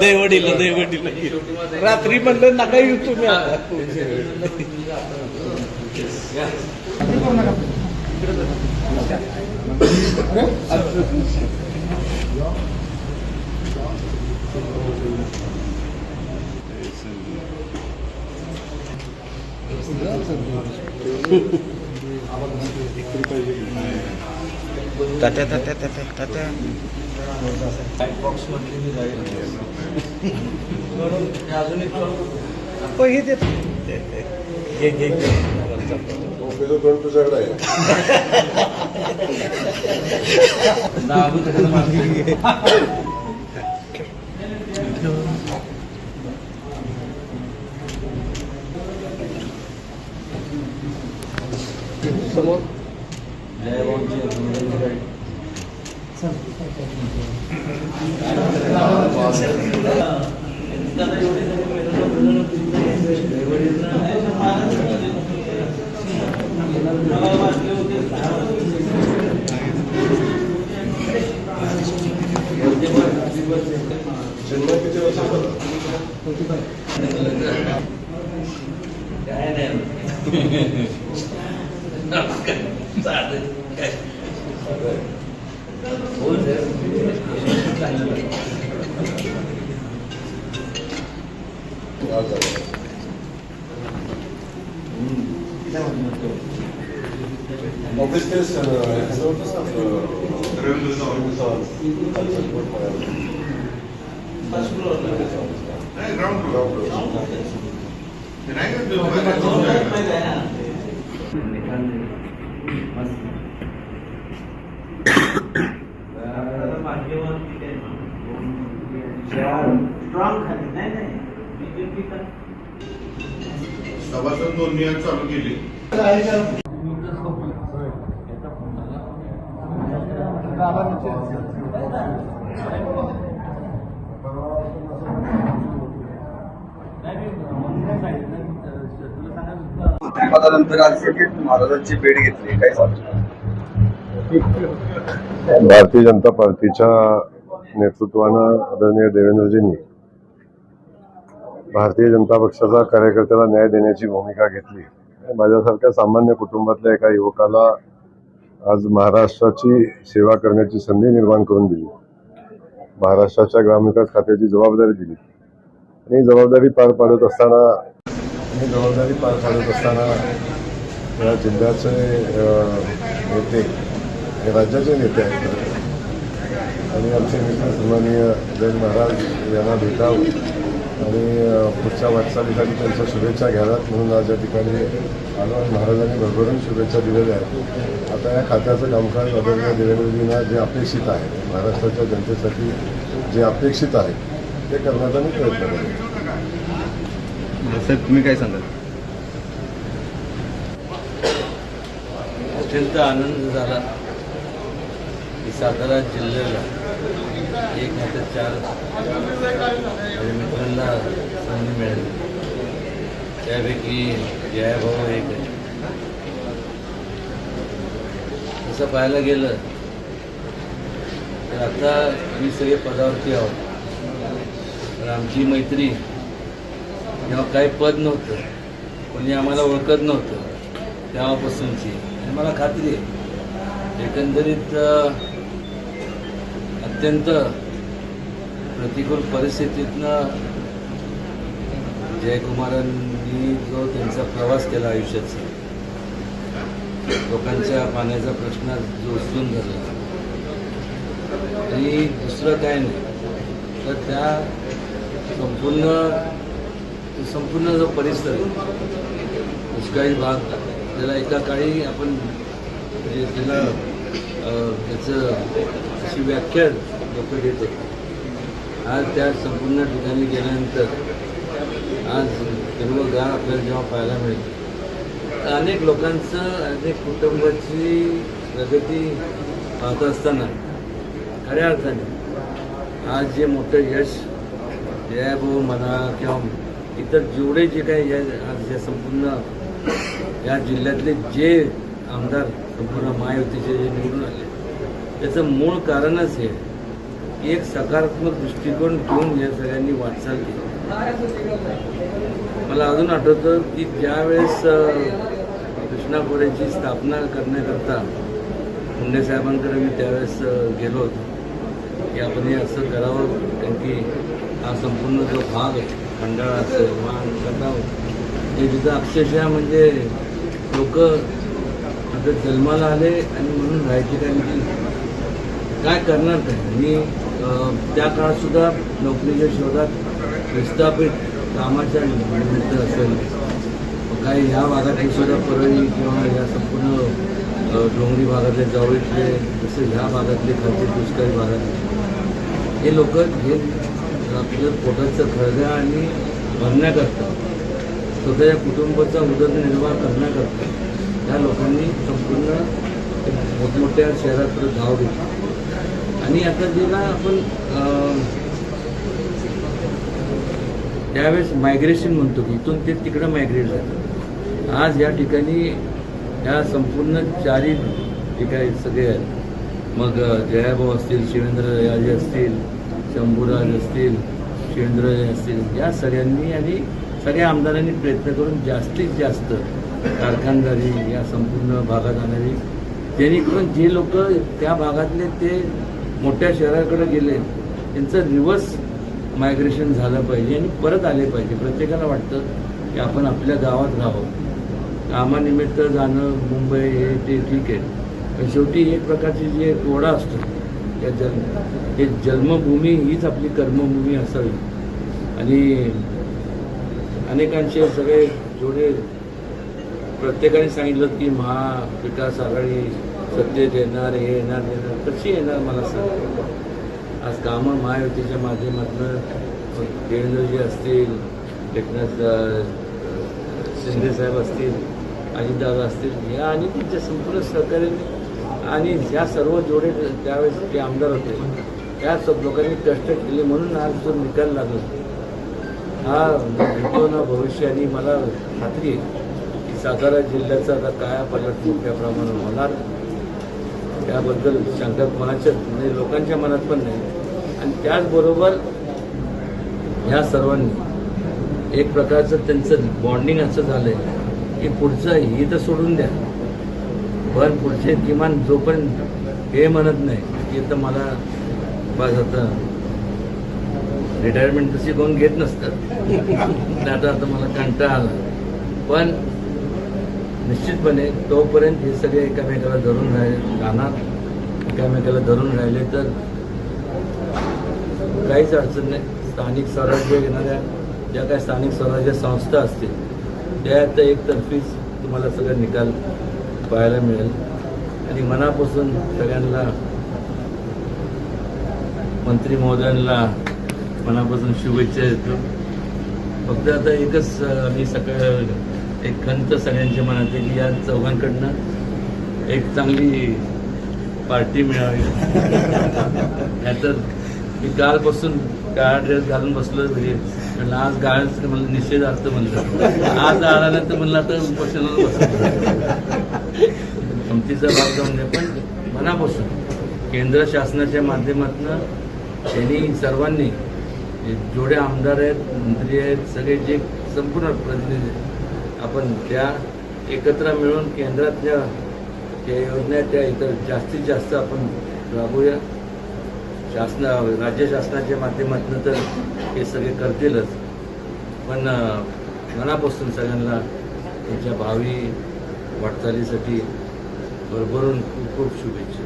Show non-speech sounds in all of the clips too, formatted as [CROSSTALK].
दैवडीला दैवडीला शेवटी माझं एक- रात्री म्हणलं नका येऊ तुम्ही हा, आता. टेन्शन नाही. या. तात्या तात्या तात्या तात्या हो हे देत घे घे तुझ्याकडे आहे दाबून त्याला मागे समोर जय भाऊजी जन्म [LAUGHS] किती वर्षाचा काय नाही चालेल काय हो सर चांगलं आज झाला. खालचं कोर्टमध्ये. Ground floor. सभासद नोंदणी चालू केली. पदानंतर आज सगळे महाराजांची भेट घेतली. काय भारतीय जनता पार्टीच्या नेतृत्वानं आदरणीय देवेंद्रजींनी भारतीय जनता पक्षाचा कार्यकर्त्याला न्याय देण्याची भूमिका घेतली. माझ्यासारख्या सामान्य कुटुंबातल्या एका युवकाला आज महाराष्ट्राची सेवा करण्याची संधी निर्माण करून दिली. महाराष्ट्राच्या ग्रामविकास खात्याची जबाबदारी दिली. आणि जबाबदारी पार पाडत असताना ही जबाबदारी पार पाडत असताना या जिल्ह्याचे नेते हे राज्याचे नेते आहेत. आणि आमचे मित्र सन्माननीय जैन महाराज यांना भेटावं. आणि पुढच्या वाटचालीसाठी त्यांच्या शुभेच्छा घ्याव्यात म्हणून आज या ठिकाणी आलो आणि महाराजांनी भरभरून शुभेच्छा दिलेल्या आहेत. आता या खात्याचं कामकाज आदरणीय देवेंद्रजींना जे अपेक्षित आहे महाराष्ट्राच्या जनतेसाठी जे अपेक्षित आहे ते करण्याचा मी प्रयत्न करेन. साहेब तुम्ही काय सांगाल? अत्यंत आनंद झाला की सातारा जिल्ह्याला एक नाही तर चार. माझ्या मित्रांना संधी मिळाली. त्यापैकी जयाभाऊ एक आहे. तसं पाहायला गेलं तर आता मी सगळे पदावरती आहोत. तर आमची मैत्री जेव्हा काही पद नव्हतं. कोणी आम्हाला ओळखत नव्हतं. तेव्हापासूनची. आणि मला खात्री आहे. एकंदरीत अत्यंत प्रतिकूल परिस्थितीतनं जयकुमारांनी जो त्यांचा प्रवास केला आयुष्याचा लोकांच्या पाण्याचा प्रश्न जो उचलून धरला आणि दुसरं काय नाही तर त्या संपूर्ण संपूर्ण जो परिसर दुष्काळी भाग त्याला एका काळी आपण म्हणजे त्याला त्याचं अशी व्याख्या लोक देत. होते आज त्या संपूर्ण ठिकाणी गेल्यानंतर आज हिरवगार आपल्याला जेव्हा पाहायला मिळते अनेक लोकांचं अनेक कुटुंबाची प्रगती पाहत असताना खऱ्या अर्थाने आज जे मोठं यश जयाभाऊ म्हणा किंवा इतर जेवढे जे काही या आज या संपूर्ण या जिल्ह्यातले जे आमदार संपूर्ण महायुतीचे जे निवडून आले त्याचं मूळ कारणच हे. की एक सकारात्मक दृष्टिकोन घेऊन या सगळ्यांनी वाटचाल केली. मला अजून आठवतं की ज्यावेळेस कृष्णा खोऱ्याची स्थापना करण्याकरता मुंडे साहेबांकडे मी त्यावेळेस गेलो होतो. की आपण हे असं करावं कारण की हा संपूर्ण जो भाग आहे खंडाळा असेल मान करावं हे तिथं अक्षरशः म्हणजे लोक आता जन्माला आले आणि म्हणून राहायचे काय म्हणजे काय करणार काय? आणि त्या काळातसुद्धा नोकरीच्या शोधात विस्थापित कामाच्या निमित्त असेल. काही ह्या भागातली सुद्धा परळी किंवा या संपूर्ण डोंगरी भागातले जवळीतले जसे ह्या भागातले खालचे दुष्काळी भागातले हे लोक हे आपलं पोटाचं खळगा आणि भरण्याकरता स्वतःच्या कुटुंबाचा उदरनिर्वाह करण्याकरता त्या लोकांनी संपूर्ण मोठमोठ्या शहरात धाव घेतली. आणि आता जे आपण त्यावेळेस मायग्रेशन म्हणतो की इथून ते तिकडं मायग्रेट झालं. आज या ठिकाणी या संपूर्ण चारी ठिकाणी सगळे आहेत मग जयाभाऊ असतील शिवेंद्रराजे असतील शंभूराज असतील शिवेंद्रराजे असतील या सगळ्यांनी आणि सगळ्या आमदारांनी प्रयत्न करून जास्तीत जास्त कारखानदारी या संपूर्ण भागात आणावी जेणेकरून जे लोक त्या भागातले ते मोठ्या शहराकडे गेले त्यांचं रिव्हर्स मायग्रेशन झालं पाहिजे आणि परत आले पाहिजे. प्रत्येकाला वाटतं की आपण आपल्या गावात राहावं. कामानिमित्त जाणं मुंबई हे ते ठीक आहे. पण शेवटी एक प्रकारची जे ओढा असतो त्या जन्म हे जन्मभूमी हीच आपली कर्मभूमी असावी. आणि अनेकांचे सगळे जोडे प्रत्येकाने सांगितलं की महाविकास आघाडी सत्तेत येणार हे येणार येणार. कशी येणार मला सांग. आज कामं महायुतीच्या माध्यमातून देवेंद्रजी असतील एकनाथ शिंदे शिंदेसाहेब असतील अजितदादा असतील या आणि त्यांच्या संपूर्ण सहकार्याने आणि ह्या सर्व जोडे त्यावेळेस जे आमदार होते त्या सब लोकांनी कष्ट केले म्हणून आज जो निकाल लागला हा भेटतो ना भविष्य आणि मला खात्री आहे. सातारा जिल्ह्याचा आता काया पलट मोठ्या प्रमाणात होणार. त्याबद्दल शंका कोणाच्या म्हणजे लोकांच्या मनात पण नाही. आणि त्याचबरोबर ह्या सर्वांनी एक प्रकारचं त्यांचं बॉन्डिंग असं झालं आहे की पुढचं ही तर सोडून द्या. पण पुढचे किमान जोपर्यंत हे म्हणत नाही की तर मला बस आता रिटायरमेंट तशी कोण घेत नसतात [LAUGHS] आता आता मला कंटाळा आला. पण निश्चितपणे तोपर्यंत हे सगळे एकामेकाला धरून राहिले राहणार एकामेकाला धरून राहिले तर काहीच अडचण नाही. स्थानिक स्वराज्य घेणाऱ्या ज्या काही स्थानिक स्वराज्य संस्था असतील त्या तर एकतर्फीच तुम्हाला सगळं निकाल पाहायला मिळेल. आणि मनापासून सगळ्यांना मंत्री महोदयांना मनापासून शुभेच्छा देतो. फक्त आता एकच आम्ही सकाळी सकाळ एक खंत सगळ्यांच्या मनात आहे की या चौघांकडनं एक चांगली पार्टी मिळावी. [LAUGHS] नाहीतर मी कालपासून काळा ड्रेस घालून बसलो घरी. म्हणलं आज गाळच म्हणलं निषेधार्थ म्हणलं. आज आला नाही तर म्हणलं आता उपोषणाला बसलो गमतीचा भाग जाऊन द्या पण मनापासून. केंद्र शासनाच्या माध्यमातून त्यांनी सर्वांनी जे जेवढे आमदार आहेत मंत्री आहेत सगळे जे संपूर्ण प्रतिनिधी आहेत, आपण त्या एकत्र मिळून केंद्रातल्या ज्या योजना त्या इतर जास्तीत जास्त आपण राबवूया शासना राज्य शासनाच्या माध्यमातून तर हे सगळे करतीलच. पण मनापासून सगळ्यांना त्यांच्या भावी वाटचालीसाठी भरभरून खूप खूप शुभेच्छा.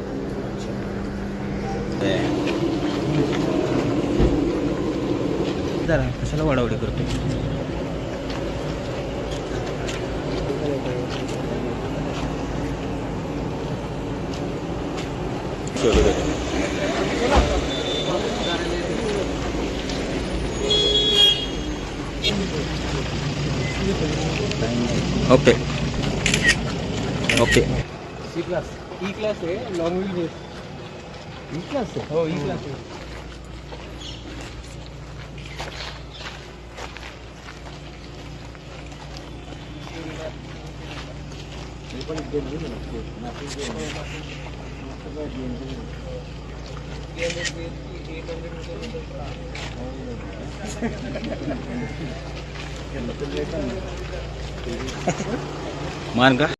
कशाला वाढावडी करतो okay okay C class E class आहे long wheel base E class आहे हो ई क्लास आहे मी पण मान का?